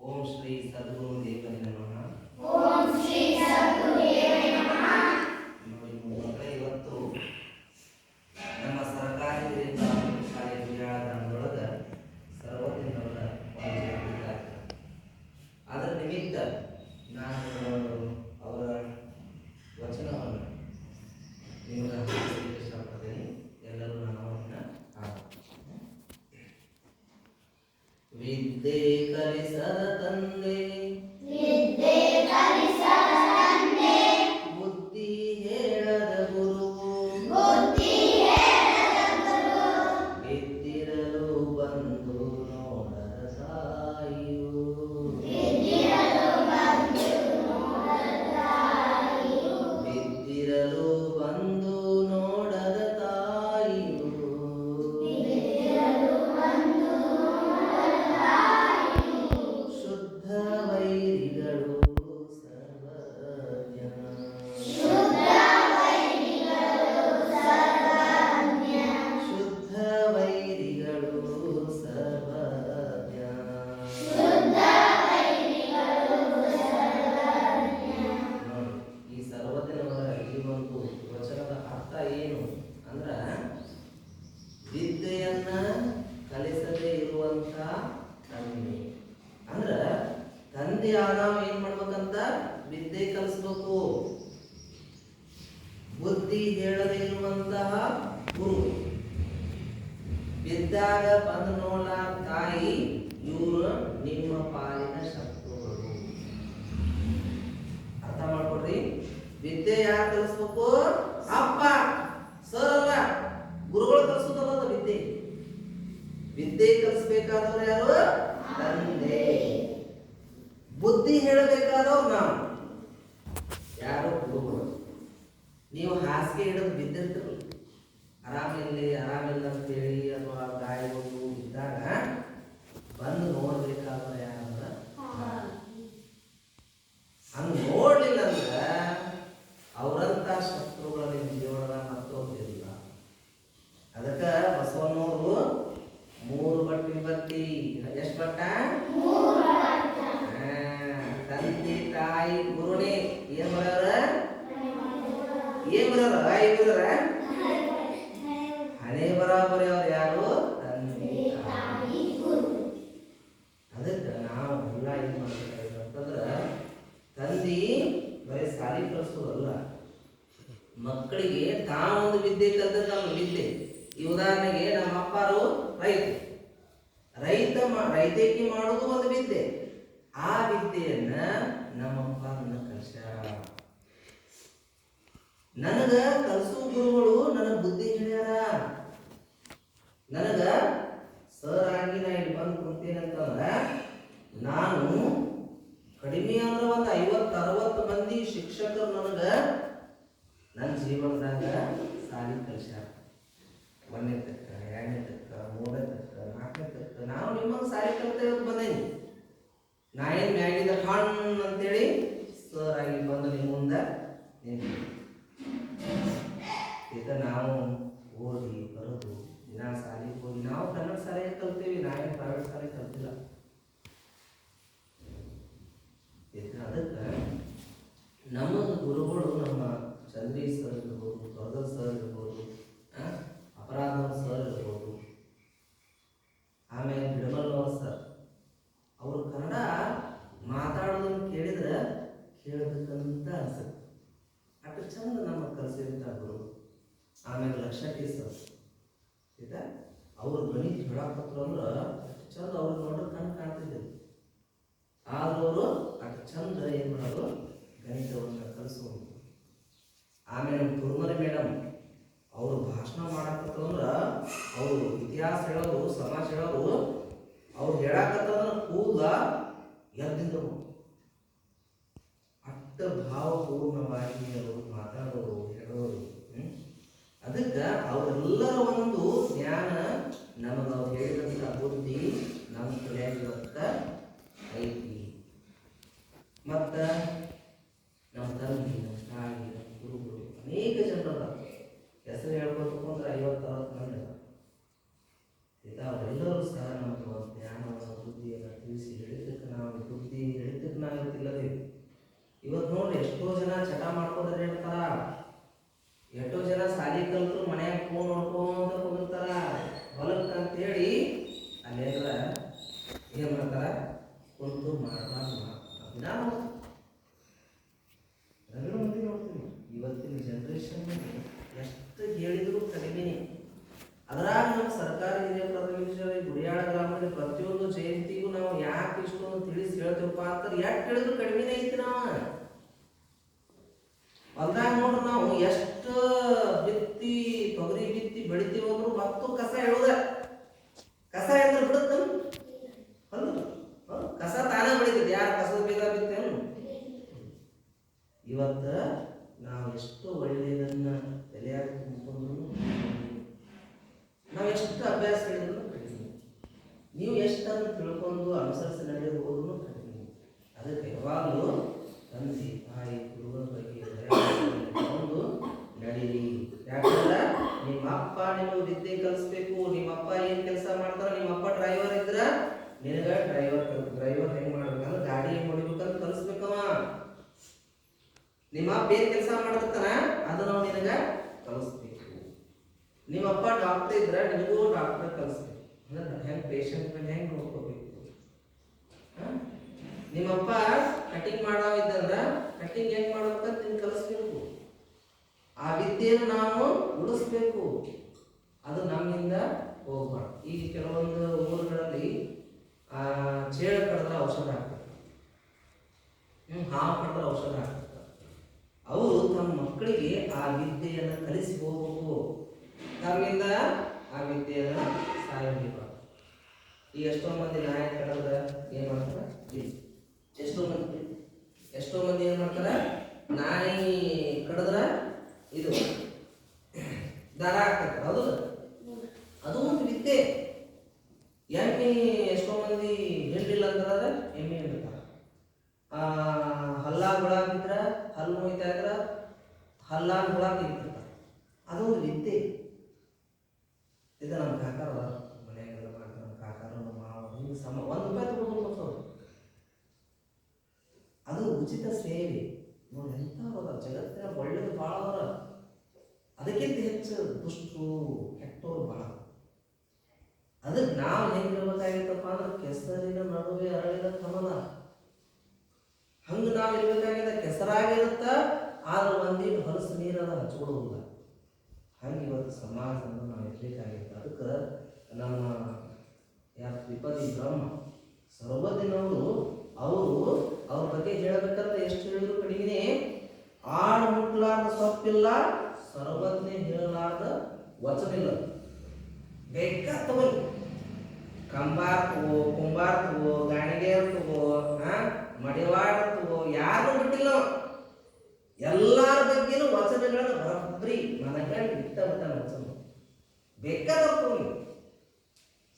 ಓಂ ಶ್ರೀ ಸದ್ಗುರು ದೇವನೇ ನಮಃ ಬುದ್ಧಿ ಹೇಳದೇ ಇರುವಂತಹ ಗುರು. ಬಿದ್ದಾಗ ಬಂದು ನೋಡ ತಾಯಿ, ಇವರು ನಿಮ್ಮ ಪಾಲಿನ ಶತ್ರುಗಳು. ಅರ್ಥ ಮಾಡ್ಕೊಡ್ರಿ? ವಿದ್ಯೆ ಯಾರು ಕಲಿಸ್ಬೇಕು ಅಪ್ಪ. ಸರ್ ಅಲ್ಲ. ಗುರುಗಳು ಕಲಿಸೋದಲ್ಲ ವಿದ್ಯೆ? ವಿದ್ಯೆ ಕಲಿಸ್ಬೇಕಾದವ್ರು ಯಾರು? ತಂದೆ. ಬುದ್ಧಿ ಹೇಳಬೇಕಾದವ್ರು ನಾವು. ಹಾಸಿಗೆ ಹಿಡಿದು ಬಿದ್ದಿರ್ತೀರಲ್ಲ ಆರಾಮಿಲ್ಲಿ ಆರಾಮಿಲ್ಲ ನನಗ ಸರ್ ಆಗಿ ನಾ ಇಲ್ಲಿ ಬಂದು ಕುಂತೇನಂತಂದ್ರ ನಾನು ಕಡಿಮೆ ಅಂದ್ರೆ ಒಂದು ಐವತ್ತು, ಅರವತ್ತು ಮಂದಿ ಶಿಕ್ಷಕರು ನನಗ ನನ್ನ ಜೀವನದಾಗ ಸಾಲಿ ಕಲಿಸ್ಯಾರ. ಒಂದನೇ ತಕ್ಕ, ಎರಡನೇ ತಕ್ಕ, ಮೂರನೇ ತಕ್ಕ, ನಾಲ್ಕನೇ ತಕ್ಕ. ನಾವು ನಿಮ್ಮಂಗೆ ಸಾಲಿ ಕಲಿತ ಬಂದೇನಿ. ನಾ ಏನು ಮ್ಯಾಗಿದ ಹಣ್ಣು ಅಂತೇಳಿ ಸರ್ ಆಗಿ ಬಂದು ನಿಮ್ಮ ಮುಂದೆ ನಿಂತ ನಾವು ಓದಿ ದಿನ ಶಾಲೆಗೆ ಹೋಗಿ, ನಾವು ಕನ್ನಡ ಶಾಲೆಗೆ ಕಲ್ತೀವಿ, ನಾವೇನು ಪ್ರೈವೇಟ್ ಶಾಲೆ ಕಲ್ತಿಲ್ಲ. ಅದಕ್ಕೆ ನಮ್ಮ ಗುರುಗಳು ನಮ್ಮ ಚಂದ್ರಿ ಸರ್ ಇರ್ಬೋದು ತೊರಗಲ್ ಸರ್ ಇರ್ಬೋದು ಅಪರಾಧ ಸರ್ ಇರ್ಬೋದು, ಆಮೇಲೆ ಬಿಡಮಲ್ವ ಸರ್ ಅವರು ಕನ್ನಡ ಮಾತಾಡೋದನ್ನು ಕೇಳಿದ್ರೆ ಕೇಳಬೇಕಂತ ಅನ್ಸುತ್ತೆ. ಅಷ್ಟು ಚಂದ ನಮಗೆ ಕಲಿಸಿದಂಥ ಗುರು. ಆಮೇಲೆ ಲಕ್ಷ ಸರ್ ಅವ್ರು ಗಣಿತ ಹೇಳಕತ್ರು ಅಂದ್ರೆ ಅಷ್ಟು ಚಂದ ಅವ್ರು ನೋಡ್ರೆ ಕಣ್ಣು ಕಾಣ್ತಿದ್ದೆ. ಆದ್ರೂ ಅವರು ಚಂದ ಏನು ಮಾಡೋದು? ಗಣಿತವನ್ನು ಕಲಿಸೋದು ಆಮೇಲೆ ಕುರುಮರಿ ಮೇಡಮ್ ಅವರು ಭಾಷಣ ಮಾಡಕತ್ತಂದ್ರ ಅವರು ಇತಿಹಾಸ ಹೇಳೋರು ಸಮಾಜ ಹೇಳೋರು ಅವ್ರು ಹೇಳಕತ್ತಂದ್ರೆ ಕೂದ ಎದ್ದಿದ್ರು ಅಷ್ಟ ಭಾವಪೂರ್ಣವಾಗಿ ಅವರು ಮಾತಾಡೋರು, ಹೇಳೋರು? ಅದಕ್ಕೆ ಅವರೆಲ್ಲರ ಒಂದು ಜ್ಞಾನ ನಮಗೆ ಅವ್ರು ಹೇಳಿದಂಥ ಬುದ್ಧಿ ನಮ್ಮ ತಲೆಯಾಗ ಇವತ್ತ ಐತಿ ಮತ್ತ ನಮ್ಮ ತಂದೆ ನಮ್ಮ ತಾಯಿ ನಮ್ಮ ಗುರುಗಳು ಅನೇಕ ಜನರದ ಹೆಸರು ಹೇಳ್ಬೇಕು ಅಂದ್ರೆ ಐವತ್ತು ಅರವತ್ತು ಮಂದಿ ಅದಾರ. ಆಯ್ತಾ ಅವರೆಲ್ಲರೂ ಸಹ ನಮಗೆ ಒಂದು ಜ್ಞಾನವನ್ನು ಬುದ್ಧಿಯನ್ನು ತಿಳಿಸಿ ಹೇಳಿದ್ದಕ್ಕೆ ನಾವು ಇದು ಇವತ್ತು ನೋಡ್ರಿ ಎಷ್ಟೋ ಜನ ಚಟ ಮಾಡ್ಕೊಂಡ್ರೆ ಇರ್ತಾರ ಎಷ್ಟೋ ಜನ ಸಾಲಿ ಕಲ್ತು ಮನ್ಯಾಗ ಫೋನ್ ನೋಡ್ಕೊಂತ ಕುಂದಿರ್ತಾರ ಹೊಲಕ್ಕೆ ಅಂತೇಳಿ ಅಲ್ಲೇನ್ರ ಏನ್ ಮಾಡ್ತಾರ ಕುಂತು ಮಾಡ್ಬಾರ್ದು ಮಾಡ್ತಾರ ನಾನು ರಗಡ ಮಂದಿ ನೋಡ್ತೀನಿ ಇವತ್ತಿನ ಜನ್ರೇಷನ್ ಎಷ್ಟು ಹೇಳಿದ್ರು ಕಡಿಮೆನೆ ಅದರಾಗ ನಮ್ಮ ಸರ್ಕಾರಿ ಹಿರಿಯ ಪ್ರಾಥಮಿಕ ಶಾಲೆ ಗುಡಿಯಾಳ ಗ್ರಾಮದಲ್ಲಿ ಪ್ರತಿಯೊಂದು ಜಯಂತಿಗೂ ನಾವು ಯಾಕೆ ಇಷ್ಟೊಂದು ತಿಳಿಸಿ ಹೇಳ್ತೀವಪ್ಪ ಅಂತ ಕಡಿಮೆನೇ ಐತಿ ನಾವು ಹೊಲ್ದಾಗ ನೋಡ್ರಿ ನಾವು ಎಷ್ಟು ಬಿತ್ತಿ, ತೊಗರಿ ಬಿತ್ತಿ ಬೆಳಿತೀವಿ ಅಂದ್ರು ಮತ್ತು ಕಸ ಹೇಳುದ ಕಸ ಎಂದ್ರೆ ಬಿಡುತ್ತ. ಕಸ ತಾನೇ ಬೆಳಿತೈತಿ. ಯಾರು ಕಸದ ಬೇಗ ಬಿತ್ತೇನು? ಇವತ್ತ ನಾವು ಎಷ್ಟು ಒಳ್ಳೆಯದನ್ನ ತಲೆಯಾಗ ತುಂಬಿಕೊಂಡ್ರು ನಾವು ಎಷ್ಟು ಅಭ್ಯಾಸ ಹೇಳಿದ್ರು ಕಡಿಮೆ. ನೀವು ಎಷ್ಟನ್ನು ತಿಳ್ಕೊಂಡು ಅನುಸರಿಸಿ ನಡೆಯೋದು ಹೋದ್ರು ಕಡಿಮೆ ಅದಕ್ಕೆ ಯಾವಾಗಲೂ ತಂದೆ ತಾಯಿ ಗುರುಗಳ ಬಗ್ಗೆ ಒಂದು ನಡೀರಿ. ಯಾಕಂದ್ರೆ ನಿಮ್ಮ ಅಪ್ಪ ನಿಮಗೆ ವಿದ್ಯೆ ಕಲಿಸ್ಬೇಕು, ನಿಮ್ಮ ಅಪ್ಪ ಏನ್ ಕೆಲಸ ಮಾಡ್ತಾರ, ನಿಮ್ಮ ಅಪ್ಪ ಡ್ರೈವರ್ ಇದ್ರ ನಿನಗ ಡ್ರೈವರ್ ಡ್ರೈವರ್ ಹೆಂಗ್ ಮಾಡ್ಬೇಕಂದ್ರೆ ಗಾಡಿ ಹೆಂಗ್ ಹೊಡಿಬೇಕಂತ ಕಲಿಸ್ಬೇಕವ. ನಿಮ್ಮ ಅಪ್ಪ ಏನ್ ಕೆಲಸ ಮಾಡ್ತಾನ ಅದು ನಾವು ನಿನಗ ಕಲಿಸ್ಬೇಕು. ನಿಮ್ಮ ಅಪ್ಪ ಡಾಕ್ಟರ್ ಇದ್ರ ನಿನಗೂ ಡಾಕ್ಟರ್ ಕಲಿಸ್ಬೇಕು. ಅಂದ್ರೆ ಹೆಂಗ್ ಪೇಷಂಟ್ ಹೆಂಗ್ ನೋಡ್ಕೋಬೇಕು ಹ? ನಿಮ್ಮಪ್ಪ ಕಟಿಂಗ್ ಮಾಡೋ ಇದ್ದಂದ್ರ ಕಟಿಂಗ್ ಹೆಂಗ್ ಮಾಡ್ಬೇಕಂತ ನಿನ್ ಕಲಿಸ್ಬೇಕು. ಆ ವಿದ್ಯೆಯನ್ನು ನಾವು ಉಳಿಸ್ಬೇಕು. ಅದು ನಮ್ಮಿಂದ ಹೋಗ್ಬಾರ್ದು. ಈಗ ಕೆಲವೊಂದು ಊರುಗಳಲ್ಲಿ, ಆ, ಚೇಳು ಕಡಿದ್ರೆ ಔಷಧ ಹಾಕ್ತಾರೆ ಹಾವು ಕಡಿದ್ರೆ ಔಷಧ ಹಾಕ್ತಾರೆ ಅವರು ತಮ್ಮ ಮಕ್ಕಳಿಗೆ ಆ ವಿದ್ಯೆಯನ್ನು ಕಲಿಸಿ ಹೋಗ್ಬೇಕು. ನಮ್ಮಿಂದ ಆ ವಿದ್ಯೆಯನ್ನು ಸಾಯಬೇಕು ಈ ಎಷ್ಟೋ ಮಂದಿ ನಾಯಿ ಏನು ಮಾಡ್ತಾರ. ಎಷ್ಟೋ ಮಂದಿ ಎಷ್ಟೋ ಮಂದಿ ಏನು ಮಾಡ್ತಾರೆ? ನಾಯಿ ಕಡಿದ್ರ ಇದು, ದಾರ ಹಾಕ್ತಾರೆ, ಹೌದು? ಅದು ಒಂದು ವಿದ್ಯೆ. ಎಮ್ಮೆ ಎಷ್ಟೋ ಮಂದಿ ಹಿಂಡಿಲ್ಲ ಅಂತಂದ್ರೆ ಎಮ್ಮೆ ಹಿಂಡ್ತಾರ ಹಲ್ಲ ಹುಳ ಬಿದ್ರ ಹಲ್ಲು ನೋಯ್ತಾ ಇದ್ರೆ ಹಲ್ಲ ಹುಳ ತಿಂತಿರ್ತಾರ ಅದು ಒಂದು ವಿದ್ಯೆ. ಇದು ನಮ್ಮ ಕಾಕಾರ, ಮನೆಯಾಗೆಲ್ಲ ಮಾಡ್ತಾರೆ, ನಮ್ಮ ಕಾಕಾರ, ನಮ್ಮ ಮಾವ, ಹಿಂಗೆ ಸಮ ಒಂದು ರೂಪಾಯಿ ತಗೊಂಡು ಹೋಗ್ತಾರೆ ಅದು ಉಚಿತ ಸೇವೆ. ನೋಡಿ ಎಂತ ಜಗತ್ತಿನ ಒಳ್ಳೇದು ಭಾಳ ಅದ. ಅದಕ್ಕಿಂತ ಹೆಚ್ಚು ದುಷ್ಟರು ಕೆಟ್ಟವರು ಭಾಳ ಅದಕ್ಕೆ ನಾವು ಹೆಂಗಿರ್ಬೇಕಾಗಿತ್ತಪ್ಪ ಅಂದ್ರೆ ಕೆಸರಿನ ನಡುವೆ ಅರಳಿದ ಕಮಲ ಹಂಗೆ ನಾವು ಇರ್ಬೇಕಾಗಿದ್ದ ಕೆಸರಾಗಿರುತ್ತ, ಆದ್ರೆ ಒಂದಿಟ್ಟು ಹೊಲಸು ನೀರದ ಹಚ್ಕೊಡುವುದಿಲ್ಲ ಹಂಗೆ ಇವತ್ತು ಸಮಾಜವನ್ನು ನಾವು ಇರ್ಬೇಕಾಗಿತ್ತು. ಅದಕ್ಕೆ ನಮ್ಮ ಯಾರು ತ್ರಿಪದಿ ಬ್ರಹ್ಮ ಸರ್ವದಿನವರು ಅವರು ಅವ್ರ ಬಗ್ಗೆ ಹೇಳಬೇಕಂತ ಎಷ್ಟು ಹೇಳಿದ್ರು ಕಡಿಮೆ ಆಳ್ ಮುಟ್ಲಾರ್ದ ಸೊಪ್ಪಿಲ್ಲ, ಸರ್ವಜ್ಞೆ ಹೇಳಲಾರ್ದ ವಚನಿಲ್ಲ ಬೇಕಾ ತಗೋರಿ ಕಂಬಾರ್ ತಗೋ ಕುಂಬಾರ್ ತಗೋ ಗಾಣಿಗೆಯರ್ ತಗೋ ಹಾ ಮಡಿವಾಳ ತಗೋ ಯಾರು ಬಿಟ್ಟಿಲ್ಲ ಎಲ್ಲರ ಬಗ್ಗೆನೂ ವಚನಗಳನ್ನು ಬರಬ್ರಿ ಮನಗಂಡು ಇಟ್ಟ ಬಿಟ್ಟಾನ ವಚನ. ಬೇಕಾದ ತಗೊಳ್ಳಿ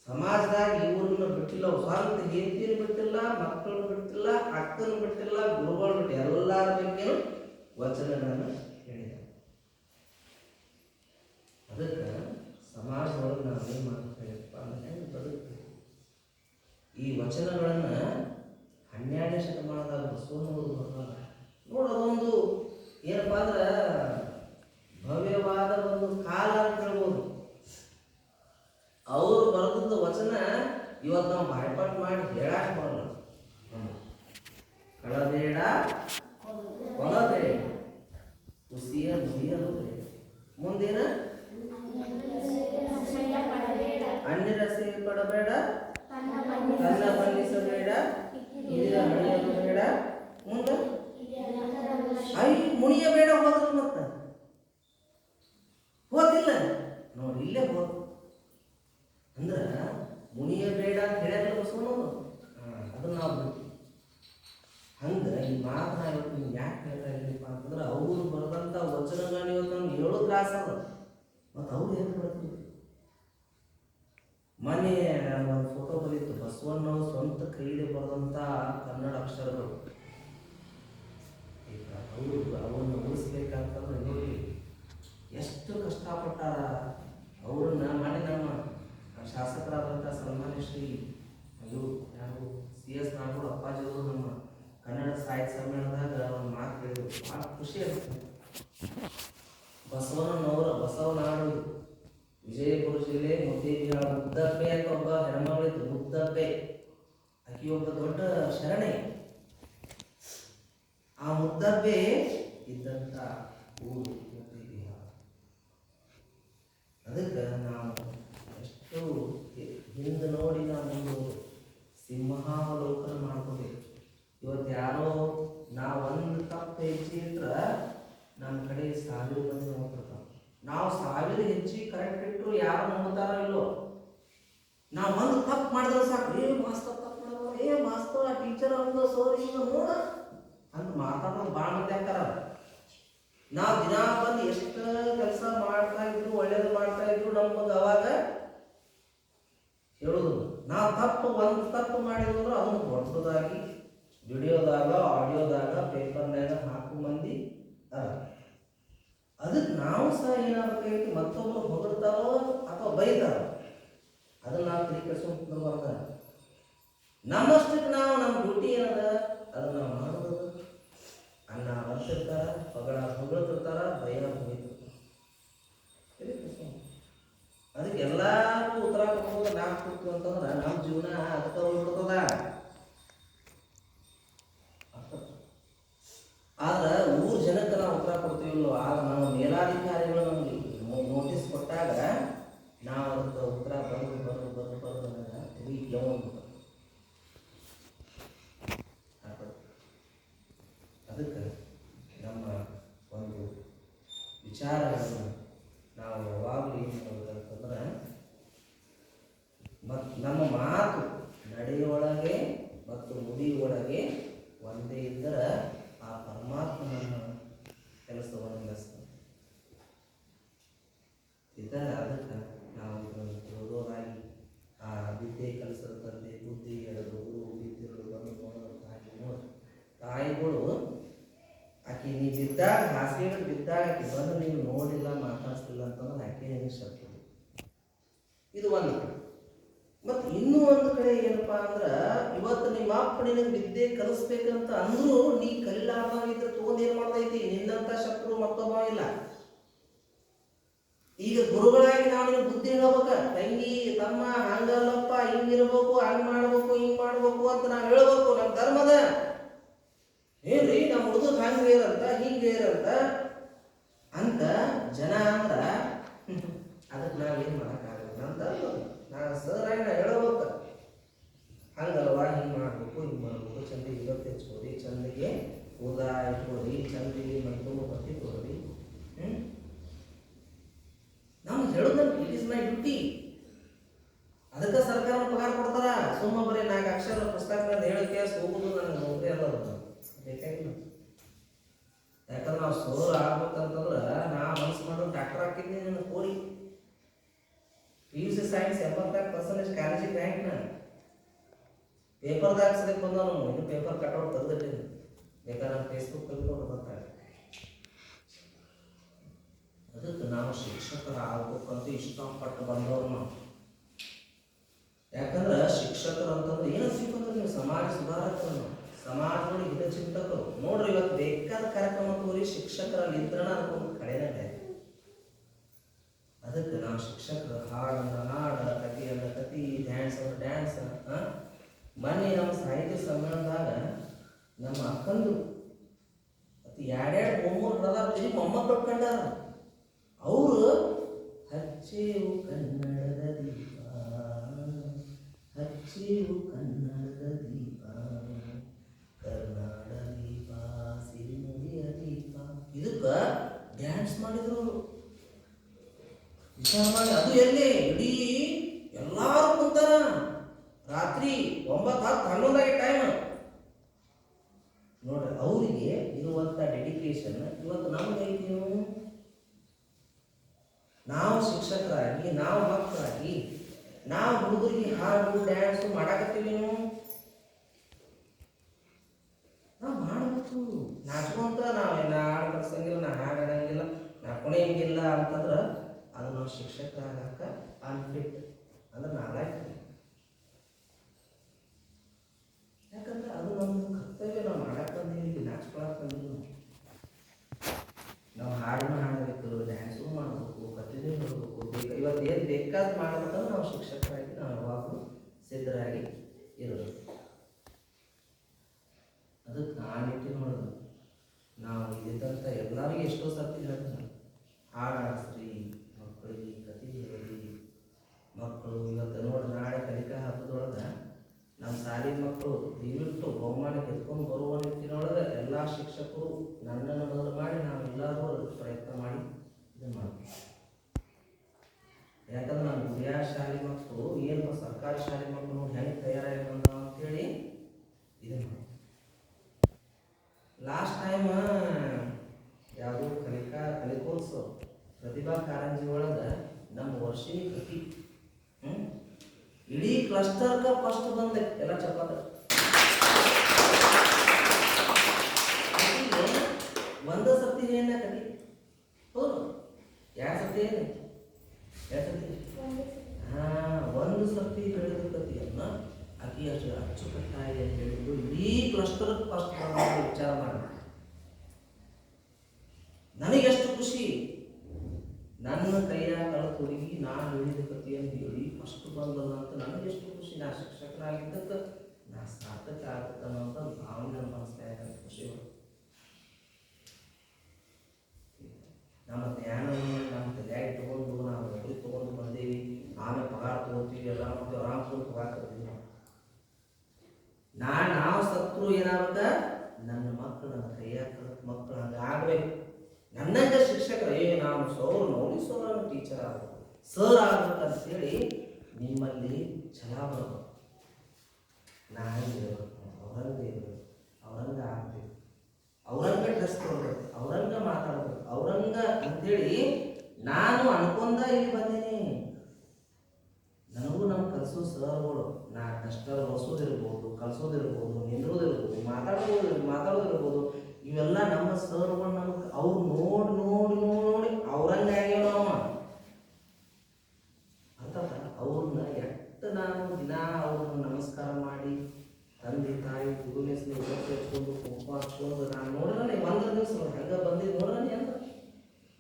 ಸಮಾಜದಾಗ ಇವ್ರನ್ನ ಬಿಟ್ಟಿಲ್ಲ ಸ್ವಂತ ಹೆಂಡತಿನ ಬಿಟ್ಟಿಲ್ಲ, ಮಕ್ಕಳನ್ನ ಬಿಟ್ಟಿಲ್ಲ ಅಕ್ಕನ ಬಿಟ್ಟಿಲ್ಲ ಗುರುಗಳು ಬಿಟ್ಟು ಎಲ್ಲರ ಬಗ್ಗೆ ವಚನಗಳನ್ನು ಹೇಳಿದ ಅದಕ್ಕೆ ಸಮಾಜದೊಳಗೆ ನಾವು ಏನು ಮಾಡ್ಬೇಕಾಗತ್ತಪ್ಪ ಅಂದ್ರೆ ಬದುಕ್ತೀವಿ ಈ ವಚನಗಳನ್ನು ಹನ್ನೆರಡನೇ ಶತಮಾನದಾಗ ಬಸವನವರು ಬರಲ್ಲ ನೋಡು ಅದೊಂದು ಏನಪ್ಪ ಅಂದ್ರೆ ಭವ್ಯವಾದ ಒಂದು ಕಾಲ ಅಂತ ಹೇಳ್ಬೋದು ಅವರು ಬರೆದದ್ದು ವಚನ ಇವತ್ತು ನಾವು ಬಾಯ್ಪಾಟ್ ಮಾಡಿ ಹೇಳಕ್ ಬರಲ್ಲ ಹ್ಮ್. ಕಳಬೇಡ ಕೊಲಬೇಡ ಕುಸಿಯ ನುಡಿಯಲು ಬೇಡ ಮುಂದೇನ ಅನ್ಯರ ಸೇವೆ ಪಡಬೇಡ ತನ್ನ ಬಂಧಿಸಬೇಡ ಹಿರಿಯ ಹಳೆಯಲು ಬೇಡ ಮುಂದೆ ಐ ಮುಣಿಯಬೇಡ ಹೋದ್ರು ಮತ್ತ ಹೋದಿಲ್ಲ ನೋಡಿ ಇಲ್ಲೇ ಹೋದ್ ಅಂದ್ರ ಮುಣಿಯಬೇಡ ಅಂತ ಹೇಳ್ಯಾರ ಬಸವಣ್ಣವರು ಅದನ್ನ ನಾವು ಬಿಟ್ಟು ಹಂಗ ಈ ಮಾತು ನಾ ಇವತ್ತು ನಿಮ್ಗೆ ಯಾಕೆ ಹೇಳ್ತಾ ಇದ್ದೀನಪ್ಪ ಅಂತಂದ್ರೆ ಅವ್ರು ಬರೆದಂಥ ವಚನಗಳನ್ನ ಇವತ್ತು ನಮ್ಗೆ ಹೇಳೋ ತ್ರಾಸ ಅದ. ಮತ್ತು ಅವ್ರು ಏನು ಬರ್ತೀವಿ ಮನೆ ಒಂದು ಫೋಟೋ ಬಂದಿತ್ತು ಬಸವಣ್ಣ ಸ್ವಂತ ಕೈಲಿ ಬರೆದಂಥ ಕನ್ನಡ ಅಕ್ಷರಗಳು. ಈಗ ಅವರು ಅವನ್ನ ಉಳಿಸ್ಬೇಕಂತಂದ್ರೆ ನೋಡಿ, ಎಷ್ಟು ಕಷ್ಟಪಟ್ಟಾರ ಅವ್ರನ್ನ ಮಾಡಿ ನಮ್ಮ ಶಾಸಕರಾದಂಥ ಸನ್ಮಾನ್ಯ ಶ್ರೀ ಅಯ್ಯೋ ಯಾರು? ಸಿ ಎಸ್ ಅಪ್ಪಾಜಿ ಅವರು ನಮ್ಮ ಕನ್ನಡ ಸಾಹಿತ್ಯ ಸಮ್ಮೇಳನದಾಗ ಒಂದು ಮಾತು ಹೇಳಿದ್ರು. ಭಾಳ ಖುಷಿ ಆಗುತ್ತೆ ಬಸವನವರ ಬಸವನಾಡು. ವಿಜಯಪುರ ಜಿಲ್ಲೆ ಮುದ್ದೇಬಿಹಾಳ ಮುದ್ದಬ್ಬೆ ಅಂತ ಒಬ್ಬ ಹೆಣ್ಮಗಳಿತ್ತು ಮುದ್ದಪ್ಪೆ ಆಕಿ ಒಬ್ಬ ದೊಡ್ಡ ಶರಣೆ. ಆ ಮುದ್ದಬ್ಬೆ ಇದ್ದಂಥ ಊರು ಅದಕ್ಕೆ ನಾವು ಎಷ್ಟು ಹಿ- ಹಿಂದೆ ನೋಡಿ ನಾವು ಒಂದು ಸಿಂಹಾವಲೋಕನ ಮಾಡ್ಕೋಬೇಕು ಇವತ್ತು ಯಾರೋ ನಾ ಒಂದು ತಪ್ಪು ಹೆಜ್ಜೆ ಇಟ್ರೆ ನಮ್ಮ ಕಡೆ ಸಾವಿರ ಮಂದಿ ನೋಡ್ತಿರ್ತಾವ ನಾವು ಸಾವಿರ ಹೆಜ್ಜೆ ಕರೆಕ್ಟ್ ಇಟ್ಟರು ಯಾರು ನೋಡ್ತಾರೋ ಇಲ್ಲೋ ನಾವು ಒಂದು ತಪ್ಪು ಮಾಡಿದ್ರೆ ಸಾಕು ಏ ಮಾಸ್ತರ್ ತಪ್ಪು ಮಾಡಿದ್ರು ಏ ಮಾಸ್ತರ್ ಆ ಟೀಚರ್ ಅಂದ ಸರ್ ಈಗ ನೋಡ ಅಂತ ಮಾತಾಡೋದು ಭಾಳ ಮಂದಿ ಆಗ್ತಾರ ನಾವು ದಿನ ಬಂದು ಎಷ್ಟು ಕೆಲಸ ಮಾಡ್ತಾ ಇದ್ರು ಒಳ್ಳೇದು ಮಾಡ್ತಾ ಇದ್ರು ನಮಗೆ ಅವಾಗ ಹೇಳೋದು ನಾವು ತಪ್ಪು ಒಂದು ತಪ್ಪು ಮಾಡಿದ್ರು ಅದನ್ನು ಹೊಡೆಸೋದಾಗಿ ವಿಡಿಯೋದಾಗ ಆಡಿಯೋದಾಗ ಪೇಪರ್ನಾಗ ಹಾಕು ಮಂದಿ ಅದ ಅದಕ್ಕೆ ನಾವು ಸಹ ಏನಾಗಬೇಕಾಗಿತ್ತು ಮತ್ತೊಬ್ಬರು ಹೊಗಳ್ತಾರೋ ಅಥವಾ ಬೈತಾರೋ? ಅದನ್ನ ನಾವು ಕೆಡಿಸ್ಕೊಂಡ್ಬಾರ್ದ ನಮ್ಮಷ್ಟಕ್ಕೆ ನಾವು ನಮ್ಮ ಡ್ಯೂಟಿ ಏನದ? ಅದನ್ನ ನಾವು ಮಾಡ್ಬೋದು ಅನ್ನ ಬರ್ತಿರ್ತಾರ ಹೊಗಳ ಹೊಗಳ್ತಿರ್ತಾರ, ಭಯ ಹೋಗಿರ್ತಾರ. ಅದಕ್ಕೆ ಎಲ್ಲಾರು ಉತ್ತರ ಕೊಡ್ಬೋದು, ನಾವು ಕೊಡ್ತು ಅಂತಂದ್ರೆ ನಮ್ಮ ಜೀವನ ಅದಕ್ಕೆ ಹೋಗ್ಬಿಡ್ತದ ಆದ್ರೆ ಊರ್ ಜನಕ್ಕೆ ನಾವು ಉತ್ತರ ಕೊಡ್ತೀವಲ್ಲೋ ಆಗ ನಾವು ಮೇಲಾಧಿಕಾರಿಗಳು ನಮಗೆ ನೋಟಿಸ್ ಕೊಟ್ಟಾಗ ನಾವು ಅದಕ್ಕೆ ಉತ್ತರ ಬಂದು ಬಂದು ಬರೆದು ಬರೆದು ತಲೆ ಕೆಮ್ಮೋಗ್ಬಿಡ್ತದೆ. ಅದಕ್ಕೆ ನಮ್ಮ ಒಂದು ವಿಚಾರಗಳನ್ನು ನಾವು ಯಾವಾಗಲೂ ಏನು ಮಾಡಬೇಕಂತಂದ್ರೆ ಮತ್ತು ನಮ್ಮ ಮಾತು ನಡೆಯೊಳಗೆ ಮತ್ತು ನುಡಿಯೊಳಗೆ ಒಂದೇ ಇದ್ದರೆ ಆ ಪರಮಾತ್ಮ ನಮ್ಮ ಕೆಲಸವನ್ನು ನಡೆಸ್ತಾನೆ ಇದರ ಅದಕ್ಕೆ ನಾವು ಓದೋದಾಗಿ ಆ ವಿದ್ಯೆ ಕೆಲಸದ ತಂದೆ ಬುದ್ಧಿ ಹೇಳೋದು ಗುರು ವಿದ್ಯೆಗಳು ಬಂದು ನೋಡೋದು ತಾಯಿ ನೋಡಿ ತಾಯಿಗಳು, ಆಕೆ ನೀ ಬಿದ್ದಾಗ ಹಾಸಿಗೆ ಬಿದ್ದಾಗ ಆಕೆ ಬಂದು ನೀವು ನೋಡಿಲ್ಲ ಮಾತಾಡ್ತಿಲ್ಲ ಅಂತಂದ್ರೆ ಆಕೆ ನಿನಗೆ ಶಕ್ತಿ ಇದು ಒಂದು ಮತ್ತು ಇನ್ನೂ ಒಂದು ಕಡೆ ಏನಪ್ಪಾ ಅಂದ್ರ, ಇವತ್ತು ನಿಮ್ಮ ಅಪ್ಪ ನಿನಗೆ ವಿದ್ಯೆ ಕಲಿಸ್ಬೇಕಂತ ಅಂದ್ರೂ ನೀ ಕಲಿಲಾರ್ದಾಗಿದ್ರೆ ತಗೊಂಡ್ ಏನ್ ಮಾಡ್ತೈತಿ? ನಿನ್ನಂತ ಶತ್ರು ಮತ್ತೊಬ್ಬ ಇಲ್ಲ. ಈಗ ಗುರುಗಳಾಗಿ ನಾವು ನಿನಗೆ ಬುದ್ಧಿ ಹೇಳ್ಬೇಕ ತಂಗಿ ತಮ್ಮ ಹಂಗಲ್ಲಪ್ಪ ಹಿಂಗಿರ್ಬೇಕು ಹಂಗ್ ಮಾಡ್ಬೇಕು ಹಿಂಗ್ ಮಾಡ್ಬೇಕು ಅಂತ ನಾವು ಹೇಳ್ಬೇಕು ನಮ್ಮ ಧರ್ಮದ ಏನ್ರಿ ನಮ್ಮ ಹುಡುಗ ಹಂಗ ಇರಂತ ಹಿಂಗ ಇರಂತ ಅಂತ ಜನ ಅಂದ್ರ ಅದಕ್ಕೆ ನಾವೇನ್ ಮಾಡಕ್ಕಾಗಲ್ಲ ನಮ್ಮ ಧರ್ಮ ನಾ ಸರ್ ಆಗಿ ನಾ ಹೇಳ್ಬೇಕು ಹಂಗಲ್ವ ಹಿಂಗ್ ಮಾಡ್ಬೇಕು ಹಿಂಗ್ ಮಾಡ್ಬೇಕು ಚಂದಿಗೆ ಇವತ್ತು ಹೆಚ್ಕೋರಿ ಚಂದಿಗೆ ಕೂದ ಇಟ್ಕೋರಿ ಚಂದಿಗೆ ಮೈ ತುಂಬ ಬಟ್ಟೆ ಕೊಡ್ರಿ ಹ್ಮ್ ನಾವು ಹೇಳೋದ್ ನಮ್ಗೆ ಇಟ್ ಇಸ್ ಮೈ ಡ್ಯೂಟಿ ಅದಕ್ಕೆ ಸರ್ಕಾರ ಪಗಾರ ಕೊಡ್ತಾರ ಸುಮ್ಮ ಬರೀ ನಾಲ್ಕು ಅಕ್ಷರ ಪುಸ್ತಕದಿಂದ ಹೇಳಕ್ಕೆ ಹೋಗುದು ನನಗೆ ನೌಕರಿ ಅಲ್ಲ ಅದು. ಬೇಕಾಗಿಲ್ಲ ಯಾಕಂದ್ರೆ ನಾವು ಸೋರ್ ಆಗ್ಬೇಕಂತಂದ್ರೆ ನಾ ಮನಸ್ಸು ಮಾಡೋ ಡಾಕ್ಟರ್ ಹಾಕಿದ್ನಿ ನನ್ನ ಕೋರಿ ಪಿ ಯು ಸಿ ಸೈನ್ಸ್ ಎಂಬತ್ನಾಲ್ಕು ಪರ್ಸೆಂಟೇಜ್ ಕಾಲೇಜಿಗೆ ರ್ಯಾಂಕ್ ನಾನು ಪೇಪರ್ದಾಗ ಹಾಕ್ಸೋದಕ್ಕೆ ಬಂದವ ನಾವು ಇನ್ನು ಪೇಪರ್ ಕಟ್ಔಟ್ ತೆಗೆದಿಟ್ಟಿನಿ ಬೇಕಾದ್ರೆ ಫೇಸ್ಬುಕ್ ತೆಗೆದುಕೊಂಡು ಬರ್ತಾರೆ ಅದಕ್ಕೆ ನಾವು ಶಿಕ್ಷಕರ ಆಗ್ಬೇಕಂತ ಇಷ್ಟಪಟ್ಟು ಬಂದವರು ನಾವು. ಯಾಕಂದ್ರೆ ಶಿಕ್ಷಕರು ಅಂತಂದ್ರೆ ಏನು ಸಿಕ್ಕಂದ್ರೆ ನೀವು ಸಮಾಜ ಸುಧಾರಕರು ಸಮಾಜದಲ್ಲಿ ಸಮಾಜದೊಳಗೆ ಹಿತ ಚಿಂತಕರು. ನೋಡ್ರಿ, ಇವತ್ತು ಬೇಕಾದ ಕಾರ್ಯಕ್ರಮ ತೋರಿ ಶಿಕ್ಷಕರ ನಿಂತ್ರಣ ಅದಕ್ಕೊಂದು ಇದೆ ಅದಕ್ಕೆ ನಾವು ಶಿಕ್ಷಕರು ಹಾಡಂದ್ರೆ ಹಾಡ ಕತಿ ಅಂದ್ರೆ ಕತಿ ಡ್ಯಾನ್ಸ್ ಅಂದ್ರೆ ಡ್ಯಾನ್ಸ್ ಮೊನ್ನೆ ನಮ್ಮ ಸಾಹಿತ್ಯ ಸಮ್ಮೇಳನದಾಗ ನಮ್ಮ ಅಕ್ಕಂದು ಎರಡೆರಡು ಮೂರು ಬ್ರದರ್ ಬರೀ ಮೊಮ್ಮಕ್ಕಳು ಕಂಡಾರ ಅವರು, ಹಚ್ಚೇವು ಕನ್ನಡದ ದೀಪ ಹಚ್ಚೇವು ಕನ್ನಡದ ದೀಪ ಕರ್ನಾಡ ದೀಪ ಸಿರಿನುಡಿಯ ದೀಪ ಇದಕ್ಕೆ ಡ್ಯಾನ್ಸ್ ಮಾಡಿದ್ರು ಅವರು ವಿಚಾರ ಮಾಡಿ ಅದು ಎಲ್ಲಿ ಇಡೀ ಎಲ್ಲಾರು ಕುಂತಾರ ರಾತ್ರಿ ಒಂಬತ್ತು ಹತ್ತು ಹನ್ನೊಂದಾಗಿ ಟೈಮ್ ನೋಡ್ರಿ ಅವರಿಗೆ ಇರುವಂತ ಡೆಡಿಕೇಶನ್ ಇವತ್ತು ನಮ್ಗೆ ಐತಿ ನೀವು ನಾವು ಶಿಕ್ಷಕರಾಗಿ ನಾವು ಮಕ್ಕಳಾಗಿ ನಾವು ಹುಡುಗರಿಗೆ ಹಾಡು ಡ್ಯಾನ್ಸ್ ಮಾಡಾಕತ್ತೀವಿ ನೀವು ನಾವು ಮಾಡಬೇಕು ನಾಚ್ಕೊಂತ ನಾವು ನಾ ಹಾಡು ಕಲ್ಸಂಗಿಲ್ಲ ನಾ ಹಾಡು ಹಾಡಂಗಿಲ್ಲ ನಾ ಕುಣಿಯಂಗಿಲ್ಲ ಅಂತಂದ್ರೆ ಅದು ನಾವು ಶಿಕ್ಷಕರಾಗಕ್ಕ ಅನ್ಫಿಟ್ ನಾಲಾಯ್ತು ಯಾಕಂದ್ರೆ ಅದು ನಮ್ಮ ಕರ್ತವ್ಯ, ನಾವು ಮಾಡಾಕ ನಾಚ್ಕೊಳಕ್ ಬಂದಿಲ್ಲ ನಾವು. ಹಾಡನ್ನು ಹಾಡಬೇಕು ಡ್ಯಾನ್ಸು ಮಾಡಬೇಕು, ಕಥೆನೂ ಹೇಳಬೇಕು. ಬೇಕ ಇವತ್ತು ಏನು ಬೇಕಾದ ಮಾಡಬೇಕಂದ್ರೆ ನಾವು ಶಿಕ್ಷಕರಾಗಿ ನಾವು ಯಾವಾಗಲೂ ಸಿದ್ಧರಾಗಿ ಇರಬೇಕು ಅದಕ್ಕೆ ಆ ನಿಟ್ಟಿನ ಒಳಗೆ ನಾವು ಇದ್ದಂಥ ಎಲ್ಲರಿಗೂ ಎಷ್ಟೋ ಸರ್ತಿ ಹೇಳ್ತೀನಿ ಹಾಡು ಆಡಿಸ್ರಿ ಮಕ್ಕಳಿಗೆ ಕತೆ ಹೇಳಿ ಮಕ್ಕಳು ಇವತ್ತು ನೋಡಿ ನಾಳೆ ಕಲಿಕಾ ಹಬ್ಬದೊಳಗೆ ನಮ್ಮ ಶಾಲೆ ಮಕ್ಕಳು ದಯವಿಟ್ಟು ಬಹುಮಾನ ಗೆದ್ಕೊಂಡು ಬರುವ ನಿಟ್ಟಿನೊಳಗೆ ಎಲ್ಲ ಶಿಕ್ಷಕರು ನನ್ನನ್ನು ಮೊದಲು ಮಾಡಿ ನಾವು ಎಲ್ಲರೂ ಅದಕ್ಕೆ ಪ್ರಯತ್ನ ಮಾಡಿ ಇದನ್ನು ಮಾಡ್ತೀವಿ ಯಾಕಂದ್ರೆ ನಮ್ಮ ಗುಡಿಯ ಶಾಲೆ ಮಕ್ಕಳು ಏನು ಸರ್ಕಾರಿ ಶಾಲೆ ಮಕ್ಕಳು ನೋಡಿ ಹೆಂಗೆ ತಯಾರಾಗಿ ಬಂದಾವ ಅಂತೇಳಿ ಇದನ್ನು ಮಾಡ್ತೀವಿ ಲಾಸ್ಟ್ ಟೈಮ್ ಯಾವುದು ಕಲಿಕಾ ಕಲಿಕೋತ್ಸವ ಪ್ರತಿಭಾ ಕಾರಂಜಿ ಒಳಗೆ ನಮ್ಮ ವರ್ಷಿ ಕೃತಿ? ಇಡೀ ಕ್ಲಸ್ಟರ್ಗೆ ಫಸ್ಟ್ ಬಂದೆ ಎಲ್ಲ ಚಪಾತ ಒಂದ ಸರ್ತಿ ಏನ ಕತಿ ಹೌದು. ಎರಡು ಸತಿ ಏನು ಎರಡು ಸತಿ ಹಾ, ಒಂದು ಸತಿ ಹೇಳಿದ ಕತಿಯನ್ನು ಅತಿ ಅಷ್ಟು ಅಚ್ಚುಕಟ್ಟಾಗಿ ಅಂತ ಹೇಳಿದ್ದು ಇಡೀ ಕ್ಲಸ್ಟರ್ ಫಸ್ಟ್ ವಿಚಾರ ಮಾಡಿ. ನನಗೆಷ್ಟು ನನ್ನ ಕೈಯಾಗ ಹುಡುಗಿ ನಾನು ಹೇಳಿದ ಕಥೆಯನ್ನು ಹೇಳಿ ಫಸ್ಟ್ ಬಂದಲ್ಲ ಅಂತ ನನಗೆಷ್ಟು ಖುಷಿ ನಾ ಶಿಕ್ಷಕನಾಗಿದ್ದಕ್ಕೆ ನಾ ಸಾರ್ಥಕ ಆಗುತ್ತೆ ಅನ್ನೋಂಥ ಭಾವನೆ ನನ್ನ ಖುಷಿ. ನಮ್ಮ ಜ್ಞಾನವನ್ನು ನಮ್ಮ ತಲೆಯಾಗಿ ತಗೊಂಡು ನಾವು ಎಲ್ಲಿ ತಗೊಂಡು ಬಂದೇವಿ, ಆಮೇಲೆ ಪಗಾರ ತಗೋತೀವಿ ಎಲ್ಲ ಮಾಡ್ತೀವಿ ಆರಾಮ್ ಕೂತು ಪಗಾರ ತಗೋತೀವಿ. ನಾ ನಾವು ಸತ್ರು ಏನಾಗುತ್ತೆ ನನ್ನ ಮಕ್ಕಳು ನನ್ನ ಕೈಯಾಗ ಮಕ್ಕಳು ಹಂಗೆ ಆಗಬೇಕು ನನ್ನಂಗೆ ಶಿಕ್ಷಕರು ಏ ನಾವು ನೋಡಿ ಸೌರ ಟೀಚರ್ ಆಗಬೇಕು ಸರ್ ಆಗ್ಬೇಕು ಅಂತೇಳಿ ನಿಮ್ಮಲ್ಲಿ ಛಲ ಬರಬೇಕು. ನಾ ಹಂಗೆ ಅವರಂಗ ಇರ್ಬೇಕು ಅವ್ರಂಗ ಆಗ್ಬೇಕು. ಅವ್ರಂಗ ಡ್ರೆಸ್ ಕೊಡ್ಬೇಕು. ಅವ್ರಂಗ ಮಾತಾಡ್ಬೇಕು. ಅವ್ರಂಗ ಅಂತೇಳಿ ನಾನು ಅನ್ಕೊಂಡ ಇಲ್ಲಿ ಬಂದೀನಿ. ನನಗೂ ನಮ್ಮ ಕಲಿಸೋ ಸರ್ಗಳು, ನಾ ಕಷ್ಟ ಒರೆಸೋದಿರ್ಬೋದು ಕಲ್ಸೋದಿರ್ಬೋದು, ನಿಂದ್ರೋದಿರ್ಬೋದು ಮಾತಾಡೋದು ಮಾತಾಡೋದಿರ್ಬೋದು ಇವೆಲ್ಲ ನಮ್ಮ ಸರ್ಗಳು ನಮಗೆ ಅವ್ರು ನೋಡಿ ನೋಡಿ ನೋಡಿ ಅವ್ರಂಗ ಆಗ್ಯಾವ ಅಂತ ಅವ್ರನ್ನ ಎಷ್ಟು ನಾನು ದಿನ ಅವ್ರನ್ನ ನಮಸ್ಕಾರ ಮಾಡಿ ತಂದೆ, ತಾಯಿ ಗುರುವಿನ ಸ್ನೇಹಿತರು ಹಚ್ಕೊಂಡು ಕುಂಕುಮ ಹಚ್ಕೊಂಡು ನಾನು ನೋಡ್ರಿ ಒಂದು ದಿವಸ ಹೆಂಗ ಬಂದಿದ್ದು ನೋಡ್ರಿ ಅಂತ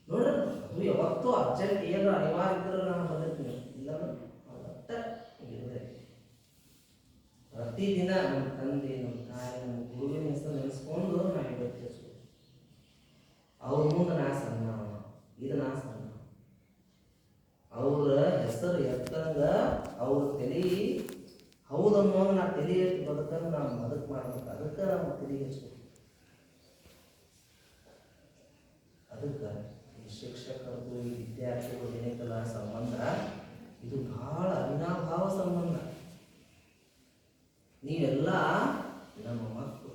ನೋಡ್ರಿ ಯಾವತ್ತೂ ಅರ್ಜೆಂಟ್ ಏನು ಅನಿವಾರ್ಯ ಇದ್ರೆ ನಾನು ಬಂದಿರ್ತೀನಿ ಇಲ್ಲ ಒಟ್ಟ ಇರೋದೇ ಪ್ರತಿದಿನ ನಮ್ಮ ತಂದೆ ನಮ್ಮ ತಾಯಿ ನಮ್ಮ ಗುರುವಿನ ಹೆಸರು ನೆನೆಸ್ಕೊಂಡು ನಾವು ಇವತ್ತು ಅವ್ರ ಮುಂದೆ ನಾ ಸಣ್ಣ ಇದು ನಾ ಸಣ್ಣ ಅವ್ರ ಹೆಸರು ಎತ್ತಂಗ ಅವ್ರ ತಲೆ ಹೌದನ್ನೋ ನಾ ತಲೆ ಎಷ್ಟು ಬದುಕಂಗ ನಾವು ಬದುಕು ಮಾಡ್ಬೇಕು ಅದಕ್ಕೆ ನಾವು ತಲೆ ಹೆಚ್ಚು ಅದಕ್ಕೆ ಈ ಶಿಕ್ಷಕರದು ಈ ವಿದ್ಯಾರ್ಥಿಗಳು ಏನೈತಲ್ಲ ಸಂಬಂಧ ಇದು ಬಹಳ ಅವಿನಾಭಾವ ಸಂಬಂಧ ನೀವೆಲ್ಲ ನಮ್ಮ ಮಕ್ಕಳು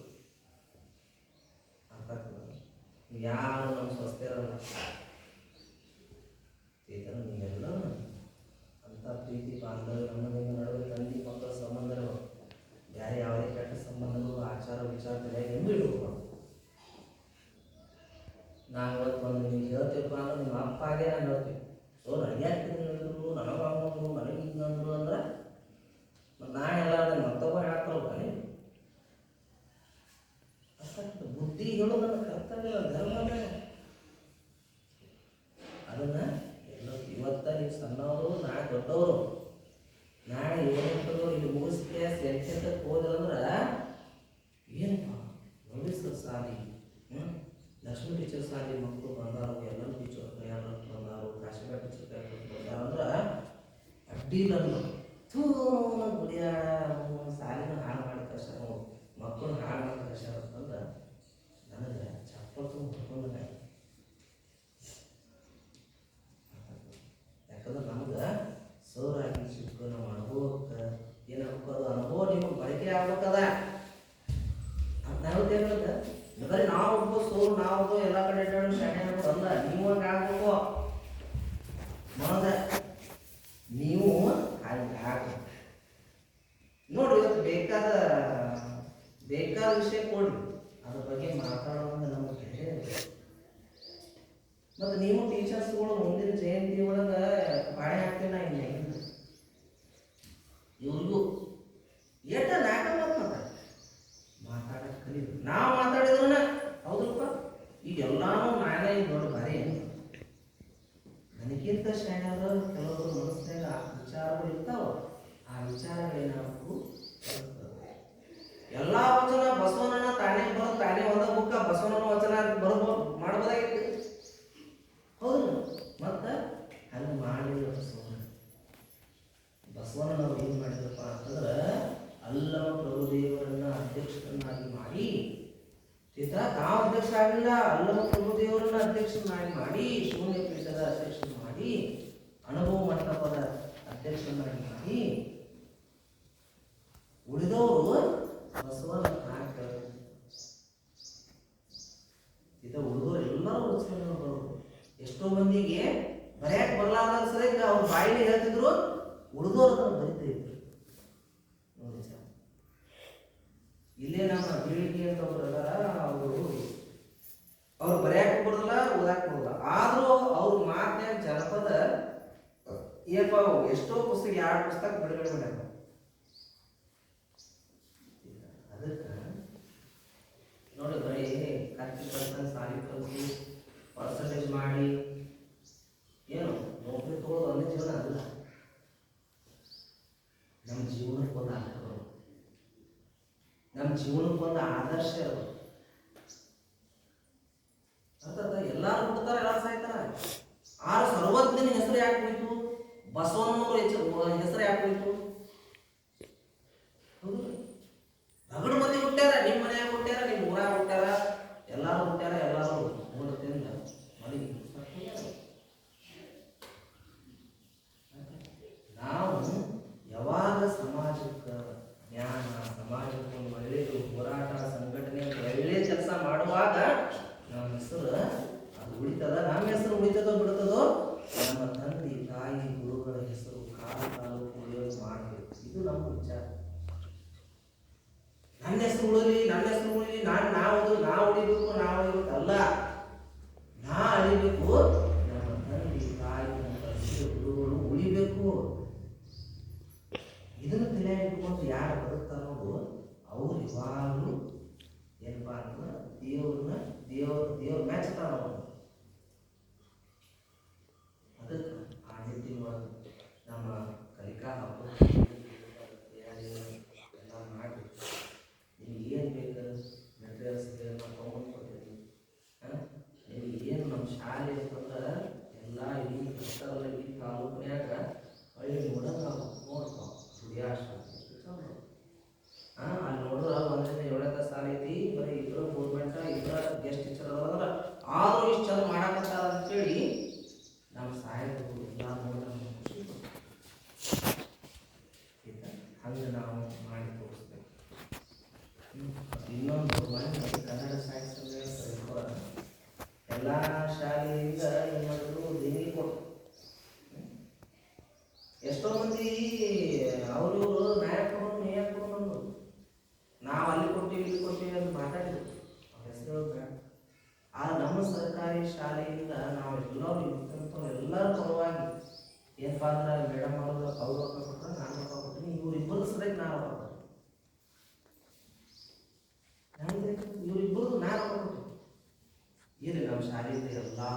ಅರ್ಥ ಆಗ್ತದ ಯಾರು ನಮ್ಮ ಸ್ವಸ್ಥರಲ್ಲ ಈತರ ನೀವೆಲ್ಲ ಅಂತ ಪ್ರೀತಿ ಬಾಂಧವ್ಯ ನಮ್ಮದಿಂದ ನಡುವೆ ತಂದೆ ಮಕ್ಕಳ ಸಂಬಂಧಗಳು ಬೇರೆ ಯಾವುದೇ ಕೆಟ್ಟ ಸಂಬಂಧಗಳು ಆಚಾರ ವಿಚಾರದಲ್ಲಿ ಎಂದೂ ಇಡಬೇಕು ನಾನು ಇವತ್ತು ಒಂದು ನಿಮ್ಗೆ ಹೇಳ್ತೀವಪ್ಪ ಅಂದ್ರೆ ನಿಮ್ಮ ಅಪ್ಪ ಆಗೇ ನಾನು ಹೇಳ್ತೀವಿ ಸೊ ನನಗೆ ಯಾಕೆ ಹೇಳಿದ್ರು ನನಗೆ ಹಂಗಂದ್ರು ನನಗೆ ಹಿಂಗಂದ್ರು ಅಂದ್ರೆ ಮತ್ತು ನಾ ಹೇಳಾರ್ದೆ ಮತ್ತೊಬ್ಬ ಹೇಳ್ಕೊಳ್ಬೇಕ ನೀವು ಅಷ್ಟಾಗ್ತದೆ. ಬುದ್ಧಿ ಹೇಳೋದು ನನ್ನ ಕರ್ತವ್ಯ ಧರ್ಮ ಅದೇ. ಅದನ್ನ ಎಲ್ಲ ಇವತ್ತ ನೀವು ಸಣ್ಣವರು ನಾ ದೊಡ್ಡವರು ನಾಳೆ ಏನಾಗ್ತದೋ ಇಲ್ಲಿ ಮುಗಿಸ್ಕೆ ಎಂಟೆಂಟಕ್ಕೆ ಹೋದ್ರಂದ್ರೆ ಏನಪ್ಪ ಸರ್ ಸಾಲಿ ಹ್ಞೂ ಲಕ್ಷ್ಮೀ ಟೀಚರ್ ಸಾಲಿ ಮಕ್ಕಳು ಬಂದಾರು, ಎಲ್ಲರೂ ಟೀಚರ್ ಕೈಯಾರು ಬಂದಾರು ಕಾಶ್ಮೀರ ಟೀಚರ್ ಕೈ ಬಂದಾರು ಅಂದ್ರೆ ಅಡ್ಡಿ ಇಲ್ಲ ಥೂ ಗುಡಿಯಾಡ ಗುಡಿಯ ಸಾಲಿನ ಹಾಳು ಮಾಡಿದ ಕಷ್ಟ ಮಕ್ಕಳನ್ನ ಮಕ್ಕಳು ಹಾಳು ಮಾಡಿದ ಕಳ್ಸ್ಯಾರ ಅದ್ರ ಬಗ್ಗೆ ಮಾತಾಡೋದು ನಮಗೆ ಬೇರೆ ಮತ್ತು ನೀವು ಟೀಚರ್ಸ್ಗಳು ಮುಂದಿನ ಜಯಂತಿ ಒಳಗೆ ಬಾಳೆ ಹಾಕ್ತೀವಿ ನಾ ಇಲ್ಲ ಇವ್ರಿಗೂ ಏಟ ನಾಟ ಮಾತು ಮಾತಾಡೋದು ಕಲಿಯೋದು ನಾವು ಮಾತಾಡಿದ್ರನ ಹೌದಪ್ಪ. ಈಗ ಎಲ್ಲಾನು ನಾನೇ ದೊಡ್ಡ ಬಾರಿ ನನಗಿಂತ ಶ್ರೇಣಿಯವರು ಕೆಲವರು ಮನಸ್ಸಿನಾಗ ವಿಚಾರಗಳು ಇರ್ತಾವ. ಆ ವಿಚಾರಗಳೇನಾಗಬೇಕು? ಎಲ್ಲಾ ವಚನ ಬಸವನನ್ನ ತಾನೇ ಬರೋದು ತಾನೇ ಒಂದ ಬುಕ್ಕ ಬಸವಣ್ಣನ ವಚನ ಬರೋದು ಮಾಡಬಹುದಾಗಿತ್ತು ಹೌದು. ಮತ್ತ? ಹಂಗ ಮಾಡಿದ ಬಸವಣ್ಣ ಬಸವನನ್ನ ಏನ್ ಮಾಡಿದ್ರಪ್ಪ ಅಂತಂದ್ರ, ಅಲ್ಲವ ಪ್ರಭುದೇವರನ್ನ ಅಧ್ಯಕ್ಷರನ್ನಾಗಿ ಮಾಡಿ, ಚಿತ್ರ ತಾವು ಅಧ್ಯಕ್ಷ ಆಗಿಲ್ಲ, ಅಲ್ಲವ ಪ್ರಭುದೇವರನ್ನ ಅಧ್ಯಕ್ಷರನ್ನಾಗಿ ಮಾಡಿ, ಶೂನ್ಯ ಪೀಠದ ಅಧ್ಯಕ್ಷನ ಮಾಡಿ ಅನುಭವ ಮಂಟಪದ ಅಧ್ಯಕ್ಷರನ್ನಾಗಿ ಮಾಡಿ, ಉಳಿದವರು ಇದು ಹುಡುಗರು ಎಲ್ಲ ಅವರು ಎಷ್ಟೋ ಮಂದಿಗೆ ಸರಿ ಅವ್ರ ಬಾಯಿಲಿ ಹೇಳ್ತಿದ್ರು ಅಂತ ಅವರು ಅವ್ರು ಬರೆಯಕ್ಕೆ ಆದರೂ ಅವ್ರ ಏನಪ್ಪ ಎಷ್ಟೋ ಪುಸ್ತಕ ಎರಡು ಪುಸ್ತಕ ಬಿಡುಗಡೆ ಮಾಡ್ಯಾರ ನೋಡಿ ಬರೀ ಕತ್ತಿ ಪರ್ಸೆಂಟ್ ಸಾಲಿ ಕಲಿಸಿ ಮಾಡಿ. ಏನು, ನೌಕರಿ ತೊಗೊಳೋದು ಒಂದೇ ಜೀವನ ಅಲ್ಲ. ನಮ್ಮ ಜೀವನಕ್ಕೊಂದು ಅರ್ಥ ನಮ್ಮ ಜೀವನಕ್ಕೊಂದು ಆದರ್ಶ ಇರೋದು tan அறிந்து எல்லா